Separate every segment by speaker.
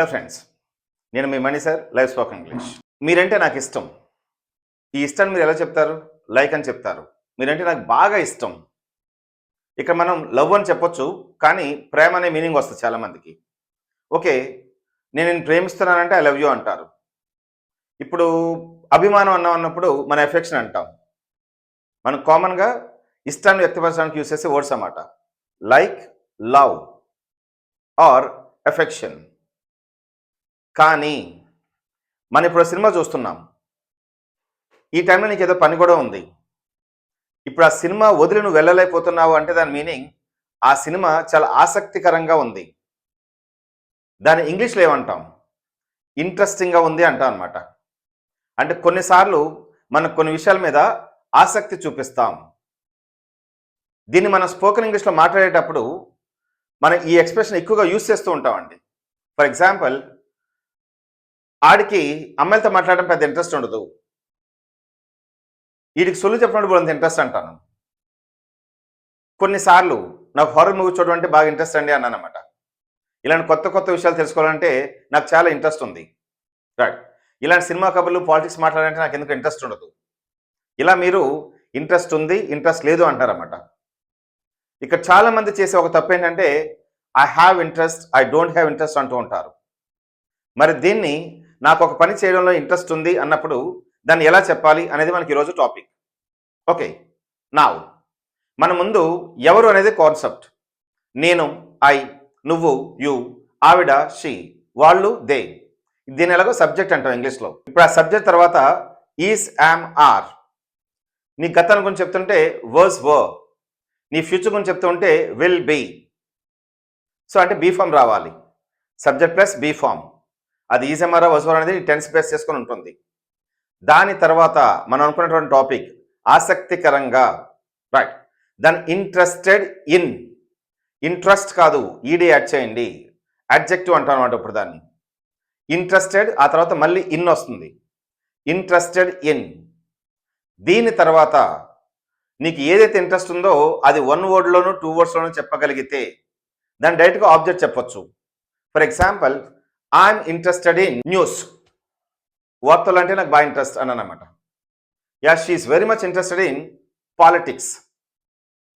Speaker 1: Hello friends నేను మీ Mani sir live spoke English మీరంటే నాకు ఇష్టం. ఈ ఇష్టాన్ని మీరు ఎలా చెప్తారు? లైక్ అని చెప్తారు. మీరంటే నాకు బాగా ఇష్టం. ఇక్కడ మనం లవ్ అని చెప్పొచ్చు కానీ ప్రేమ అనే మీనింగ్ వస్తుంది చాలామందికి ఓకే నేను నేను ప్రేమిస్తున్నానంటే ఐ లవ్ యూ అంటారు. ఇప్పుడు అభిమానం అన్నాం అన్నప్పుడు మన ఎఫెక్షన్ అంటాం. మనం కామన్గా ఇష్టాన్ని వ్యక్తపరచడానికి యూస్ చేసే వర్డ్స్ అన్నమాట. లైక్ లవ్ ఆర్ ఎఫెక్షన్ కానీ మనం ఇప్పుడు సినిమా చూస్తున్నాం. ఈ టైంలో నీకు ఏదో పని కూడా ఉంది. ఇప్పుడు ఆ సినిమా వదిలి నువ్వు వెళ్ళలేకపోతున్నావు అంటే దాని మీనింగ్ ఆ సినిమా చాలా ఆసక్తికరంగా ఉంది. దాని ఇంగ్లీష్లో ఏమంటాం? ఇంట్రెస్టింగ్గా ఉంది అంటాం అనమాట అంటే కొన్నిసార్లు మనం కొన్ని విషయాల మీద ఆసక్తి చూపిస్తాం. దీన్ని మనం స్పోకెన్ ఇంగ్లీష్లో మాట్లాడేటప్పుడు మనం ఈ ఎక్స్ప్రెషన్ ఎక్కువగా యూస్ చేస్తూ ఉంటామండి. ఫర్ ఎగ్జాంపుల్ ఆడికి అమ్మాయిలతో మాట్లాడడం పెద్ద ఇంట్రెస్ట్ ఉండదు. వీడికి సొల్లు చెప్పినప్పుడు అంత ఇంట్రెస్ట్ అంటాను. కొన్నిసార్లు నాకు హారర్ మూవీ చూడడం అంటే బాగా ఇంట్రెస్ట్ అండి అన్నాను అనమాట ఇలాంటి కొత్త కొత్త విషయాలు తెలుసుకోవాలంటే నాకు చాలా ఇంట్రెస్ట్ ఉంది. రైట్ ఇలాంటి సినిమా కబుర్లు పాలిటిక్స్ మాట్లాడాలంటే నాకు ఎందుకు ఇంట్రెస్ట్ ఉండదు. ఇలా మీరు ఇంట్రెస్ట్ ఉంది ఇంట్రెస్ట్ లేదు అంటారన్నమాట. ఇక్కడ చాలామంది చేసే ఒక తప్పు ఏంటంటే I have interest I don't have interest అంటూ ఉంటారు. మరి దీన్ని నాకు ఒక పని చేయడంలో ఇంట్రెస్ట్ ఉంది అన్నప్పుడు దాన్ని ఎలా చెప్పాలి అనేది మనకి ఈరోజు టాపిక్. ఓకే నా మన ముందు ఎవరు అనేది కాన్సెప్ట్. నేను ఐ నువ్వు యు ఆవిడ షీ వాళ్ళు దే. దీని ఎలాగో సబ్జెక్ట్ అంటాం ఇంగ్లీష్లో. ఇప్పుడు ఆ సబ్జెక్ట్ తర్వాత ఈస్ యామ్ ఆర్. నీ గతాన్ని గురించి చెప్తుంటే వర్స్ వర్ నీ ఫ్యూచర్ గురించి చెప్తుంటే విల్ బీ. సో అంటే బీ ఫామ్ రావాలి. Subject plus be form. అది is am are was were అనేది టెన్స్ బేస్ చేసుకొని ఉంటుంది. దాని తర్వాత మనం అనుకున్నటువంటి టాపిక్ ఆసక్తికరంగా రైట్ దాని ఇంట్రెస్టెడ్ ఇన్ ఇంట్రెస్ట్ కాదు ఈడీ యాడ్ చేయండి. అడ్జెక్టివ్ అంటాం అనమాట ఇప్పుడు దాన్ని. ఇంట్రెస్టెడ్ ఆ తర్వాత మళ్ళీ ఇన్ వస్తుంది. ఇంట్రెస్టెడ్ ఇన్ దీని తర్వాత నీకు ఏదైతే ఇంట్రెస్ట్ ఉందో అది వన్ వర్డ్లోనూ టూ వర్డ్స్లోనూ చెప్పగలిగితే దాన్ని డైరెక్ట్గా ఆబ్జెక్ట్ చెప్పొచ్చు. For example I'm interested in news వార్తలు అంటే నాకు బాగా ఇంట్రెస్ట్ అని అనమాట yeah she's very much interested in politics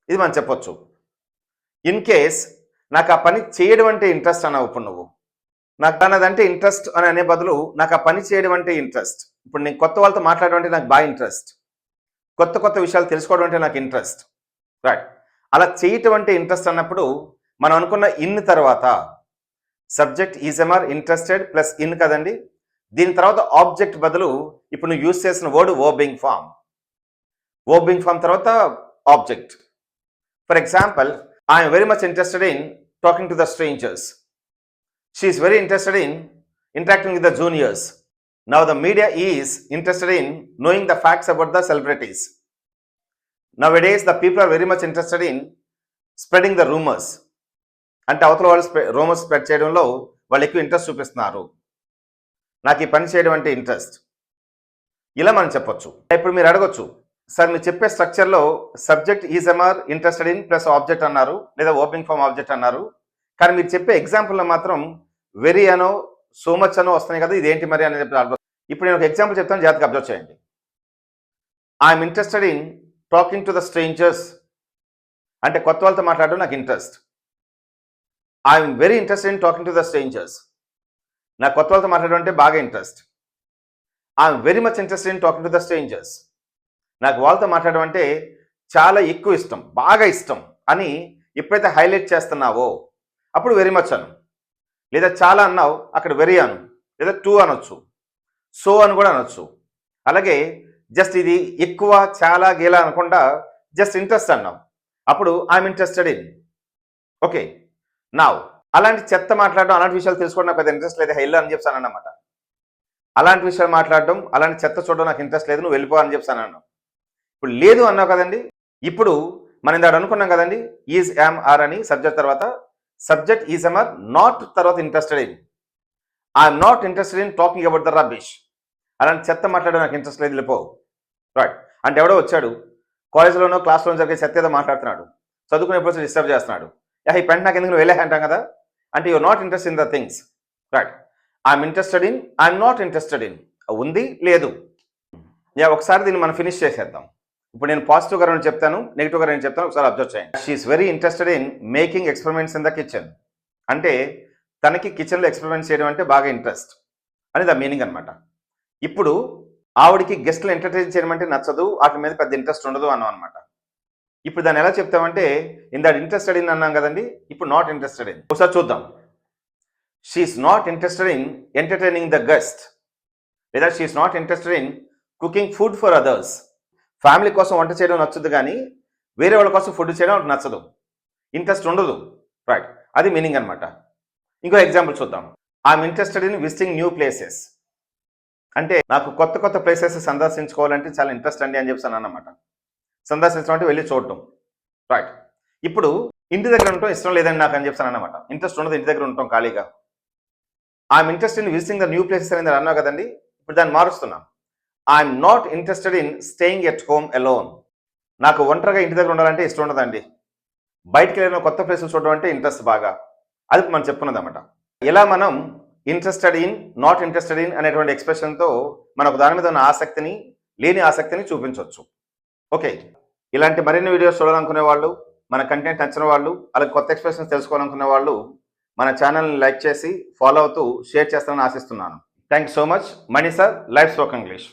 Speaker 1: ఇది మనం చెప్పొచ్చు. ఇన్ కేస్ నాకు ఆ పని చేయడం అంటే ఇంట్రెస్ట్ అన్నావు ఇప్పుడు నువ్వు. నాకు అన్నదంటే ఇంట్రెస్ట్ అని అనే బదులు నాకు ఆ పని చేయడం అంటే ఇంట్రెస్ట్ ఇప్పుడు నేను కొత్త వాళ్ళతో మాట్లాడడం అంటే నాకు బాగా ఇంట్రెస్ట్ కొత్త కొత్త విషయాలు తెలుసుకోవడం అంటే నాకు ఇంట్రెస్ట్ రైట్ అలా చేయటం అంటే ఇంట్రెస్ట్ అన్నప్పుడు మనం అనుకున్న ఇన్ తర్వాత subject is am are interested plus in కదండి. దీని తర్వాత ఆబ్జెక్ట్ బదులు ఇప్పుడు నువ్వు యూజ్ చేసిన వర్డ్ ఓబింగ్ ఫామ్. ఓబింగ్ ఫామ్ తర్వాత object. For example I'm very much interested in talking to the strangers she's very interested in interacting with the juniors now the media is interested in knowing the facts about the celebrities nowadays the people are very much interested in spreading the rumours అంటే అవతల వాళ్ళు rumours spread చేయడంలో వాళ్ళు ఎక్కువ interest చూపిస్తున్నారు. నాకు ఈ పని చేయడం అంటే ఇంట్రెస్ట్. ఇలా మనం చెప్పొచ్చు. ఇప్పుడు మీరు అడగొచ్చు సార్ మీరు చెప్పే స్ట్రక్చర్లో subject is is am are interested in plus object అన్నారు లేదా ఓపెనింగ్ ఫామ్ ఆబ్జెక్ట్ అన్నారు. కానీ మీరు చెప్పే ఎగ్జాంపుల్లో మాత్రం వెరీ అనో సో మచ్ అనో వస్తున్నాయి కదా ఇదేంటి మరి అని చెప్పి అడగ- ఇప్పుడు నేను ఒక ఎగ్జాంపుల్ చెప్తాను జాగ్రత్తగా అబ్జర్వ్ చేయండి. I'm interested in talking to the strangers. అంటే కొత్త వాళ్ళతో మాట్లాడడం నాకు interest. I'm very interested in talking to the strangers నాకు కొత్త వాళ్ళతో మాట్లాడడం అంటే బాగా interest I'm very much interested in talking to the strangers నాకు వాళ్ళతో మాట్లాడడం అంటే చాలా ఎక్కువ ఇష్టం బాగా ఇష్టం అని ఎప్పుడైతే హైలైట్ చేస్తున్నావో అప్పుడు వెరీ మచ్ అను. లేదా చాలా అన్నావు అక్కడ వెరీ అను. లేదా టూ అనొచ్చు. సో అని కూడా అనొచ్చు. అలాగే జస్ట్ ఇది ఎక్కువ చాలా గేలా అనకుండా జస్ట్ ఇంట్రెస్ట్ అన్నావు అప్పుడు ఐఎమ్ ఇంట్రెస్టెడ్ ఇన్ ఓకే నావు అలాంటి చెత్త మాట్లాడడం అలాంటి విషయాలు తెలుసుకోవడం నాకు పెద్ద ఇంట్రెస్ట్ లేదు. హెల్ అని చెప్తాను అన్నమాట అలాంటి విషయాలు మాట్లాడడం అలాంటి చెత్త చూడడం నాకు ఇంట్రెస్ట్ లేదు. నువ్వు వెళ్ళిపో అని చెప్తాను అన్నాను. ఇప్పుడు లేదు అన్నావు కదండి. ఇప్పుడు మనం ఇందాడు అనుకున్నాం కదండి ఈజ్ యామ్ ఆర్ అని సబ్జెక్ట్ తర్వాత subject is am are not తర్వాత interested in I'm not interested in talking about the rubbish అలాంటి చెత్త మాట్లాడడం నాకు ఇంట్రెస్ట్ లేదు. వెళ్ళిపో. రైట్ అంటే ఎవడో వచ్చాడు కాలేజ్లోనో క్లాస్లోనో జరిగే చెత్త ఏదో మాట్లాడుతున్నాడు. చదువుకునేప్పుడు డిస్టర్బ్ చేస్తున్నాడు. యా ఈ పెంట్ నాకు ఎందుకు నువ్వు వెళ్ళే అంటాం కదా? అంటే you're not interest in the things right I'm interested in I'm not interested in ఉంది లేదు. యా ఒకసారి దీన్ని మనం ఫినిష్ చేసేద్దాం. ఇప్పుడు నేను పాజిటివ్గా రెండు చెప్తాను నెగిటివ్గా రెండు చెప్తాను ఒకసారి అబ్జర్వ్ చేయండి. She's very interested in making experiments in the kitchen అంటే తనకి కిచెన్లో ఎక్స్పెరిమెంట్స్ చేయడం అంటే బాగా ఇంట్రెస్ట్ అని ఆ మీనింగ్ అనమాట ఇప్పుడు ఆవిడికి గెస్ట్లు ఎంటర్టైన్ చేయడం అంటే నచ్చదు వాటి మీద పెద్ద ఇంట్రెస్ట్ ఉండదు అన్నాం అనమాట ఇప్పుడు దాన్ని ఎలా చెప్తామంటే ఇందాడు ఇంట్రెస్టెడ్ ఇన్ అన్నాం కదండి ఇప్పుడు నాట్ ఇంట్రెస్టెడ్ ఇన్ ఒకసారి చూద్దాం. She's not interested in entertaining the guest లేదా she's not interested in cooking food for others family కోసం వంట చేయడం నచ్చదు కానీ వేరే వాళ్ళ కోసం ఫుడ్ చేయడం వాళ్ళకి నచ్చదు. ఇంట్రెస్ట్ ఉండదు. రైట్ అది మీనింగ్ అనమాట ఇంకో ఎగ్జాంపుల్ చూద్దాం. I'm interested in visiting new places అంటే నాకు కొత్త కొత్త ప్లేసెస్ సందర్శించుకోవాలంటే చాలా ఇంట్రెస్ట్ అండి అని చెప్పి అన్నమాట. సందర్శించడం అంటే వెళ్ళి చూడటం. రైట్ ఇప్పుడు ఇంటి దగ్గర ఉండటం ఇష్టం లేదని నాకు అని చెప్తాను అనమాట ఇంట్రెస్ట్ ఉండదు ఇంటి దగ్గర ఉండటం ఖాళీగా. I'm interest in visiting the new places అనేది అన్నావు కదండి ఇప్పుడు దాన్ని మారుస్తున్నాం. I'm not interested in staying at home alone నాకు ఒంటరిగా ఇంటి దగ్గర ఉండాలంటే ఇష్టం ఉండదండి. బయటికి వెళ్ళిన కొత్త ప్లేసులు చూడడం అంటే ఇంట్రెస్ట్ బాగా. అది మనం చెప్పుకున్నది అనమాట ఇలా మనం interested in not interested in అనేటువంటి ఎక్స్ప్రెషన్తో మనకు దాని మీద ఉన్న ఆసక్తిని లేని ఆసక్తిని చూపించవచ్చు. ఓకే. ఇలాంటి మరిన్ని వీడియోస్ చూడాలనుకునే వాళ్ళు మన కంటెంట్ నచ్చిన వాళ్ళు అలాగే కొత్త ఎక్స్ప్రెషన్స్ తెలుసుకోవాలనుకునే వాళ్ళు మన ఛానల్ని లైక్ చేసి ఫాలో అవుతూ షేర్ చేస్తారని ఆశిస్తున్నాను. Thank so much Mani sir life spoke English